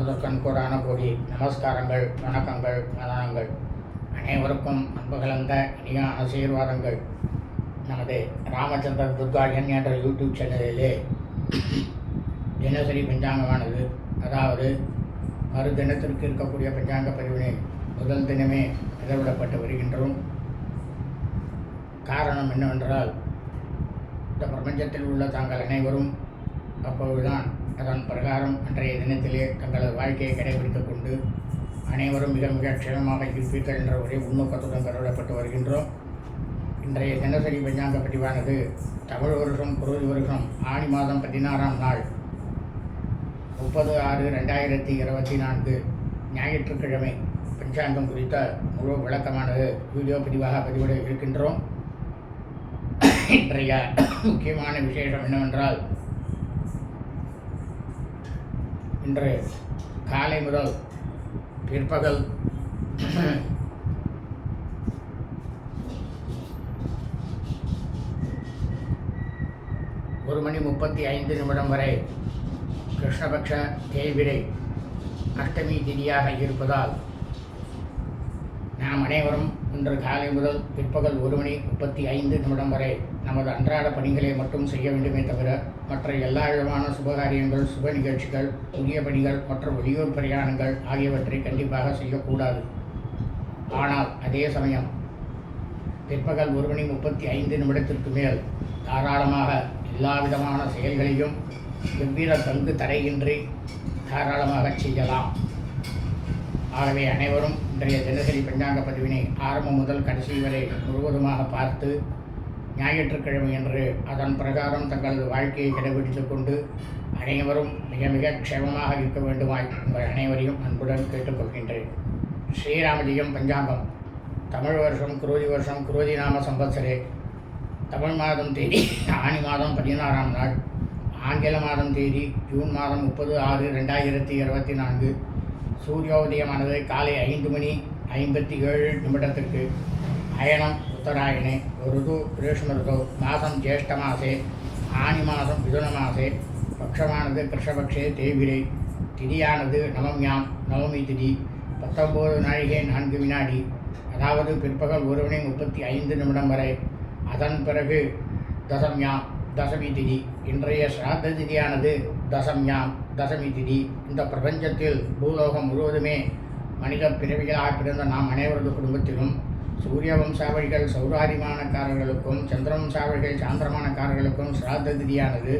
முதற்கண்கூறான கோடி நமஸ்காரங்கள் வணக்கங்கள் நலனங்கள் அனைவருக்கும் அன்பு கலந்த இனிய ஆசீர்வாதங்கள். நமது ராமச்சந்திரன் துர்காஜன் என்ற யூடியூப் சேனலிலே தினசரி பஞ்சாங்கமானது. அதாவது மறு தினத்திற்கு இருக்கக்கூடிய பஞ்சாங்க பதிவினை முதல் தினமே எதிர்விடப்பட்டு வருகின்றோம். காரணம் என்னவென்றால் இந்த பிரபஞ்சத்தில் உள்ள தாங்கள் அனைவரும் அப்பொழுதுதான் அதன் பிரகாரம் அன்றைய தினத்திலே தங்களது வாழ்க்கையை கடைபிடித்துக் கொண்டு அனைவரும் மிக மிக க்ஷேமமாக இருப்பீர்கள் என்ற ஒரே உள்நோக்கத்துடன் கருதப்பட்டு வருகின்றோம். இன்றைய தினசரி பஞ்சாங்க பதிவானது தமிழ் வருஷம் குருதி வருஷம் ஆணி மாதம் பதினாறாம் நாள் முப்பது ஆறு ரெண்டாயிரத்தி இருபத்தி நான்கு ஞாயிற்றுக்கிழமை. பஞ்சாங்கம் குறித்த முழு விளக்கமானது வீடியோ பதிவாக பதிவிட இருக்கின்றோம். இன்றைய முக்கியமான விசேஷம் என்னவென்றால் இன்று காலை முதல் பிற்பகல் ஒரு மணி முப்பத்தி ஐந்து நிமிடம் வரை கிருஷ்ணபக்ஷ தேய்பிரை அஷ்டமி திதியாக இருப்பதால் நாம் அனைவரும் இன்று காலை முதல் பிற்பகல் ஒரு மணி முப்பத்தி ஐந்து நிமிடம் வரை நமது அன்றாட பணிகளை மட்டும் செய்ய வேண்டுமே தவிர மற்ற எல்லா விதமான சுபகாரியங்கள் சுப நிகழ்ச்சிகள் புதிய பணிகள் மற்றும் வெளியூர் பிரயாணங்கள் ஆகியவற்றை கண்டிப்பாக செய்யக்கூடாது. ஆனால் அதே சமயம் பிற்பகல் ஒரு மணி முப்பத்தி ஐந்து நிமிடத்திற்கு மேல் தாராளமாக எல்லா விதமான செயல்களையும் எவ்வித தங்கு தடையின்றி தாராளமாக செய்யலாம். ஆகவே அனைவரும் இன்றைய தினசரி பஞ்சாங்க பதிவினை ஆரம்பம் முதல் கடைசி வரை முழுவதுமாக பார்த்து ஞாயிற்றுக்கிழமை என்று அதன் பிரகாரம் தங்களது வாழ்க்கையை கடைபிடித்துக் கொண்டு அனைவரும் மிக மிக க்ஷேமமாக இருக்க வேண்டுமாய் உங்கள் அனைவரையும் அன்புடன் கேட்டுக்கொள்கின்றேன். ஸ்ரீராமஜியம் பஞ்சாங்கம். தமிழ் வருஷம் குரோதி வருஷம் குரோதி நாம சம்பத்சரே. தமிழ் மாதம் தேதி ஆனி மாதம் பதினாறாம் நாள். ஆங்கில மாதம் தேதி ஜூன் மாதம் முப்பது ஆறு ரெண்டாயிரத்தி இருபத்தி நான்கு. சூரியோதயமானது காலை ஐந்து மணி ஐம்பத்தி ஏழு நிமிடத்திற்கு. அயனம் உத்தராயணே ருது கிரீஷ்ம ருது மாதம் ஜேஷ்ட மாசே ஆனி மாதம் மிதுன மாசே பக்ஷமானது கிருஷ்ணபக்ஷே தேவிரை திதியானது நவம்யாம் நவமி திதி பத்தொம்போது நாழிகை நான்கு வினாடி. அதாவது பிற்பகல் ஒரு மணி முப்பத்தி ஐந்து நிமிடம் வரை. அதன் பிறகு தசம்யாம் தசமி திதி. இன்றைய சிராத்த திதியானது தசம்யாம். தசமி திதி. இந்த பிரபஞ்சத்தில் பூலோகம் முழுவதுமே மனித பிறவிகளாக பிறந்த நாம் அனைவரது குடும்பத்திலும் சூரிய வம்சாவளிகள் சௌராதிமானக்காரர்களுக்கும் சந்திர வம்சாவளிகள் சாந்திரமானக்காரர்களுக்கும் சிராத்த திதியானது.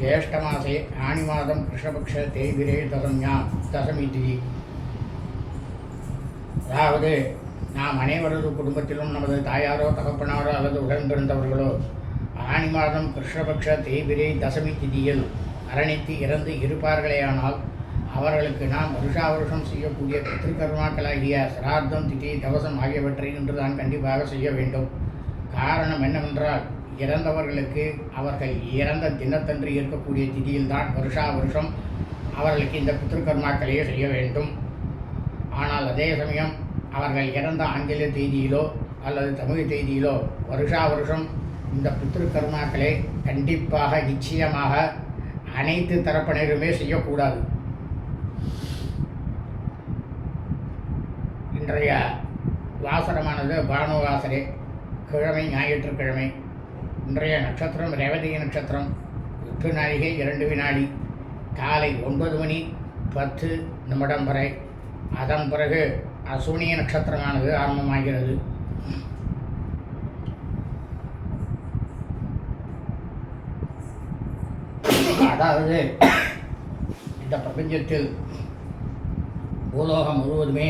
ஜேஷ்ட மாசே ஆணி மாதம் கிருஷ்ணபக்ஷ தேய்பிரே தசம்யா தசமி திதி. அதாவது நாம் அனைவரது குடும்பத்திலும் நமது தாயாரோ தகப்பனாரோ அல்லது உடன்பிறந்தவர்களோ ஆணி மாதம் கிருஷ்ணபக்ஷ தேய்பிரை தசமி திதியில் மரணித்து இறந்து இருப்பார்களேயானால் அவர்களுக்கு நாம் வருஷா வருஷம் செய்யக்கூடிய பித்திருக்கர்மாக்களாகிய சிரார்த்தம் திதி தவசம் ஆகியவற்றை இன்று தான் கண்டிப்பாக செய்ய வேண்டும். காரணம் என்னவென்றால் இறந்தவர்களுக்கு அவர்கள் இறந்த தினத்தன்று இருக்கக்கூடிய திதியில்தான் வருஷா வருஷம் அவர்களுக்கு இந்த பித்திருக்கர்மாக்களையே செய்ய வேண்டும். ஆனால் அதே சமயம் அவர்கள் இறந்த ஆங்கில தேதியிலோ அல்லது தமிழ் தேதியிலோ வருஷா வருஷம் இந்த பித்திருக்கர்மாக்களை கண்டிப்பாக நிச்சயமாக அனைத்து தரப்பினருமே செய்யக்கூடாது. இன்றைய வாசனமானது பானுவாசரே கிழமை ஞாயிற்றுக்கிழமை. இன்றைய நட்சத்திரம் ரேவதி நட்சத்திரம் எட்டு நாழிகை இரண்டு வினாடி. காலை ஒன்பது மணி பத்து நிமிடம் வரை. அதன் பிறகு அசுனிய நட்சத்திரமானது ஆரம்பமாகிறது. அதாவது இந்த பிரபஞ்சத்தில் பூலோகம் முழுவதுமே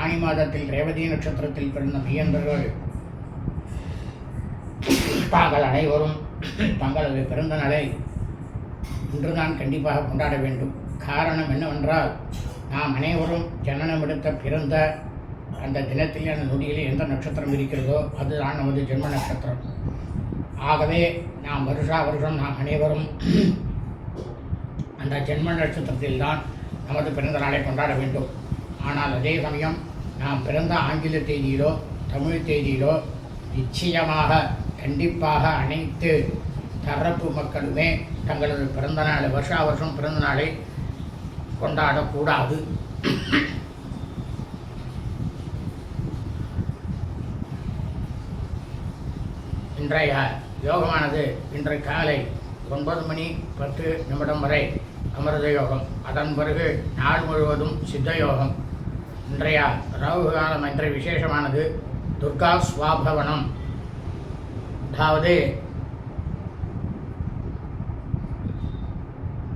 ஆனி மாதத்தில் ரேவதி நட்சத்திரத்தில் பிறந்த மையந்தர்கள் தாங்கள் அனைவரும் தங்களது பிறந்த நாளை இன்றுதான் கண்டிப்பாக கொண்டாட வேண்டும். காரணம் என்னவென்றால் நாம் அனைவரும் ஜனனம் எடுத்த பிறந்த அந்த தினத்தில் அந்த நொடியிலே எந்த நட்சத்திரம் இருக்கிறதோ அதுதான் நமது ஜென்ம நட்சத்திரம். ஆகவே நாம் வருஷா வருஷம் நாம் அனைவரும் அந்த ஜென்ம நட்சத்திரத்தில்தான் நமது பிறந்த நாளை கொண்டாட வேண்டும். ஆனால் அதே சமயம் நாம் பிறந்த ஆங்கில தேதியிலோ தமிழ் தேதியிலோ நிச்சயமாக கண்டிப்பாக அனைத்து தரப்பு மக்களுமே தங்களது பிறந்த நாள் வருஷா வருஷம் பிறந்த நாளை கொண்டாடக்கூடாது. இன்றைய யோகமானது. இன்று காலை ஒன்பது மணி பத்து நிமிடம் வரை அமிர்த யோகம் அதன் பிறகு நாள் முழுவதும் சித்த யோகம் இன்றைய ராகு காலம் என்ற விசேஷமானது துர்கா ஸ்வாபவனம் அதாவது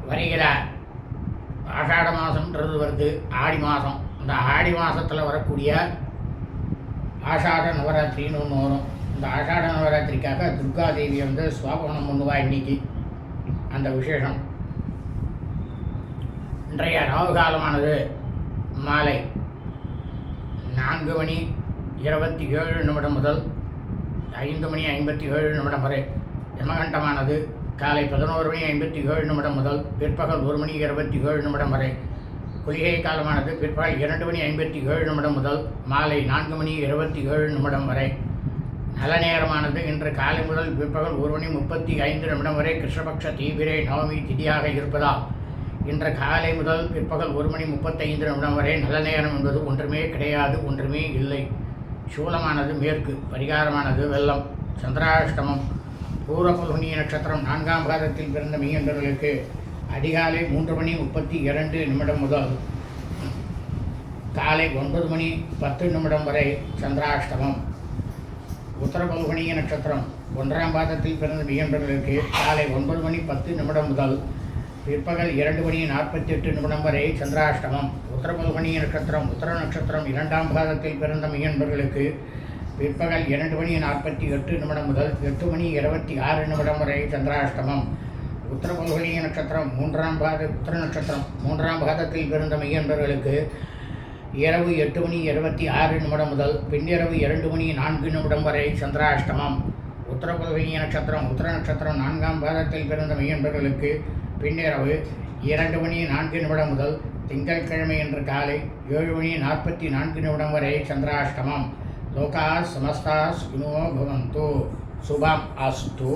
வருகிற ஆஷாட மாதம்ன்றது வருது ஆடி மாதம் இந்த ஆடி மாதத்தில் வரக்கூடிய ஆஷாட நவராத்திரின்னு ஒன்று வரும். இந்த ஆஷாட நவராத்திரிக்காக துர்கா தேவி வந்து சுவாபனம் பண்ணுவா இன்னைக்கு. அந்த விசேஷம். இன்றைய ராகு காலமானது மாலை நான்கு மணி இருபத்தி ஏழு நிமிடம் முதல் ஐந்து மணி ஐம்பத்தி ஏழு நிமிடம் வரை. யமகண்டமானது காலை பதினோரு மணி ஐம்பத்தி ஏழு நிமிடம் முதல் பிற்பகல் ஒரு மணி இருபத்தி ஏழு நிமிடம் வரை. குளிகை காலமானது பிற்பகல் இரண்டு மணி ஐம்பத்தி ஏழு நிமிடம் முதல் மாலை நான்கு மணி இருபத்தி ஏழு நிமிடம் வரை. நல்ல நேரமானது இன்று காலை முதல் பிற்பகல் ஒரு மணி முப்பத்தி ஐந்து நிமிடம் வரை கிருஷ்ணபக்ஷ தீவிரை நவமி திதியாக இருப்பதால் இன்று காலை முதல் பிற்பகல் ஒரு மணி முப்பத்தைந்து நிமிடம் வரை நல்ல நேரம் என்பது ஒன்றுமே கிடையாது ஒன்றுமே இல்லை. சூலமானது மேற்கு பரிகாரமானது வெள்ளம். சந்திராஷ்டமம். பூர்வ நட்சத்திரம் நான்காம் பாதத்தில் பிறந்த மீன்களுக்கு அதிகாலை மூன்று மணி முப்பத்தி இரண்டு நிமிடம் முதல் காலை ஒன்பது மணி பத்து நிமிடம் வரை சந்திராஷ்டமம். உத்தர பௌகணிய நட்சத்திரம் ஒன்றாம் பாதத்தில் பிறந்த மெய்யன்பர்களுக்கு காலை ஒன்பது மணி பத்து நிமிடம் முதல் பிற்பகல் இரண்டு மணி நாற்பத்தி எட்டு நிமிடம் வரை சந்திராஷ்டமம். உத்தர பல்குனிய நட்சத்திரம் உத்தர நட்சத்திரம் இரண்டாம் பாதத்தில் பிறந்த மெய்யன்பர்களுக்கு பிற்பகல் இரண்டு மணி நாற்பத்தி எட்டு நிமிடம் முதல் எட்டு மணி இருபத்தி ஆறு நிமிடம் வரை சந்திராஷ்டமம். உத்தர பௌகணிய நட்சத்திரம் மூன்றாம் பாத உத்தர நட்சத்திரம் மூன்றாம் பாதத்தில் பிறந்த மெய்யன்பர்களுக்கு இரவு எட்டு மணி இருபத்தி ஆறு நிமிடம் முதல் பின்னிரவு இரண்டு மணி நான்கு நிமிடம் வரை சந்திராஷ்டமம். உத்தரபுதவிய நட்சத்திரம் உத்தர நட்சத்திரம் நான்காம் பாதத்தில் பிறந்த மெய்யன்பர்களுக்கு பின்னிரவு இரண்டு மணி நான்கு நிமிடம் முதல் திங்கட்கிழமை என்ற காலை ஏழு மணி நாற்பத்தி நான்கு நிமிடம் வரை சந்திராஷ்டமம். லோகா சமஸ்தா சுனோ பவந்து. சுபம் அஸ்து.